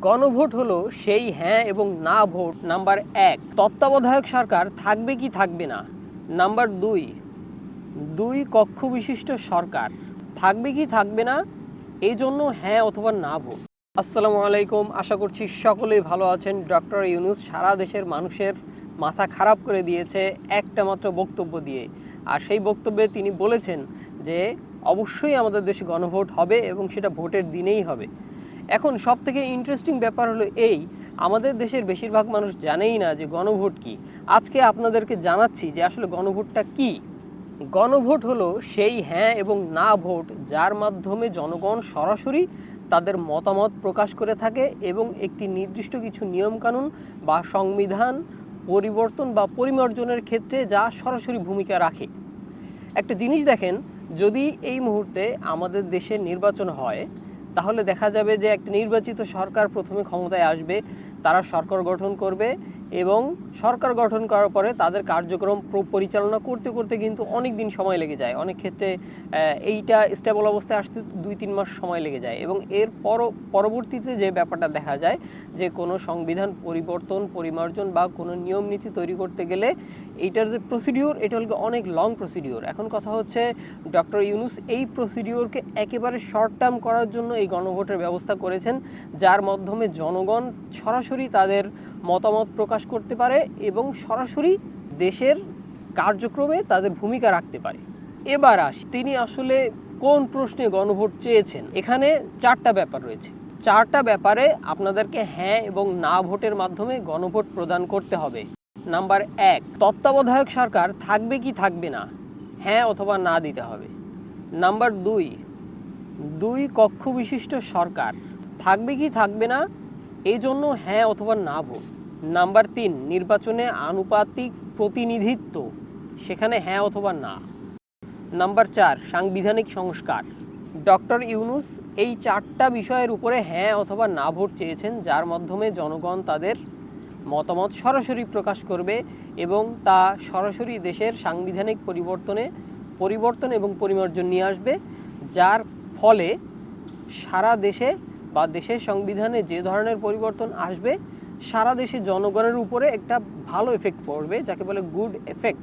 গণভোট হলো সেই হ্যাঁ এবং না ভোট নাম্বার এক। তত্ত্বাবধায়ক সরকার থাকবে কি থাকবে না? নাম্বার দুই দুই কক্ষ বিশিষ্ট সরকার থাকবে কি থাকবে না? এই জন্য হ্যাঁ অথবা না ভোট। আসসালামু আলাইকুম। আশা করছি সকলেই ভালো আছেন। ডক্টর ইউনুস সারা দেশের মানুষের মাথা খারাপ করে দিয়েছে একটা মাত্র বক্তব্য দিয়ে। আর সেই বক্তব্যে তিনি বলেছেন যে, অবশ্যই আমাদের দেশে গণভোট হবে এবং সেটা ভোটের দিনেই হবে। এখন সব থেকে ইন্টারেস্টিং ব্যাপার হলো এই, আমাদের দেশের বেশিরভাগ মানুষ জানেই না যে গণভোট কি। আজকে আপনাদেরকে জানাচ্ছি যে আসলে গণভোটটা কি। গণভোট হলো সেই হ্যাঁ এবং না ভোট যার মাধ্যমে জনগণ সরাসরি তাদের মতামত প্রকাশ করে থাকে এবং একটি নির্দিষ্ট কিছু নিয়মকানুন বা সংবিধান পরিবর্তন বা পরিমার্জনের ক্ষেত্রে যা সরাসরি ভূমিকা রাখে। একটা জিনিস দেখেন, যদি এই মুহূর্তে আমাদের দেশে নির্বাচন হয় তাহলে দেখা যাবে যে একটা নির্বাচিত সরকার প্রথমে ক্ষমতায় আসবে তারা সরকার গঠন করবে এবং সরকার গঠন করার পরে তাদের কার্যক্রম পরিচালনা করতে করতে কিন্তু অনেক দিন সময় লেগে যায়। অনেক ক্ষেত্রে এইটা স্টেবল অবস্থায় আসতে দুই তিন মাস সময় লেগে যায় এবং এর পর পরবর্তীতে যে ব্যাপারটা দেখা যায় যে কোনো সংবিধান পরিবর্তন, পরিমার্জন বা কোনো নিয়ম নীতি তৈরি করতে গেলে এইটার যে প্রসিডিওর এটা হলো অনেক লং প্রসিডিওর এখন কথা হচ্ছে ডক্টর ইউনুস এই প্রসিডিওরকে একেবারে শর্ট টার্ম করার জন্য এই গণভোটের ব্যবস্থা করেছেন, যার মাধ্যমে জনগণ সরাসরি তাদের মতামত প্রকাশ করতে পারে এবং সরাসরি দেশের কার্যক্রমে তাদের ভূমিকা রাখতে পারে। এবার আসি, তিনি আসলে কোন প্রশ্নে গণভোট চেয়েছেন? এখানে চারটা ব্যাপার রয়েছে। চারটা ব্যাপারে আপনাদেরকে হ্যাঁ এবং না ভোটের মাধ্যমে গণভোট প্রদান করতে হবে। নাম্বার এক, তত্ত্বাবধায়ক সরকার থাকবে কি থাকবে না? হ্যাঁ অথবা না দিতে হবে। নাম্বার দুই দুই কক্ষ বিশিষ্ট সরকার থাকবে কি থাকবে না? এই জন্য হ্যাঁ অথবা না ভোট। নাম্বার তিন, নির্বাচনে আনুপাতিক প্রতিনিধিত্ব, সেখানে হ্যাঁ অথবা না। নাম্বার চার, সাংবিধানিক সংস্কার। ডক্টর ইউনুস এই চারটা বিষয়ের উপরে হ্যাঁ অথবা না ভোট চেয়েছেন, যার মাধ্যমে জনগণ তাদের মতামত সরাসরি প্রকাশ করবে এবং তা সরাসরি দেশের সাংবিধানিক পরিবর্তনে, পরিবর্তন এবং পরিমার্জন নিয়ে আসবে, যার ফলে সারা দেশে বা দেশের সংবিধানে যে ধরনের পরিবর্তন আসবে সারা দেশে জনগণের উপরে একটা ভালো এফেক্ট পড়বে যাকে বলে গুড এফেক্ট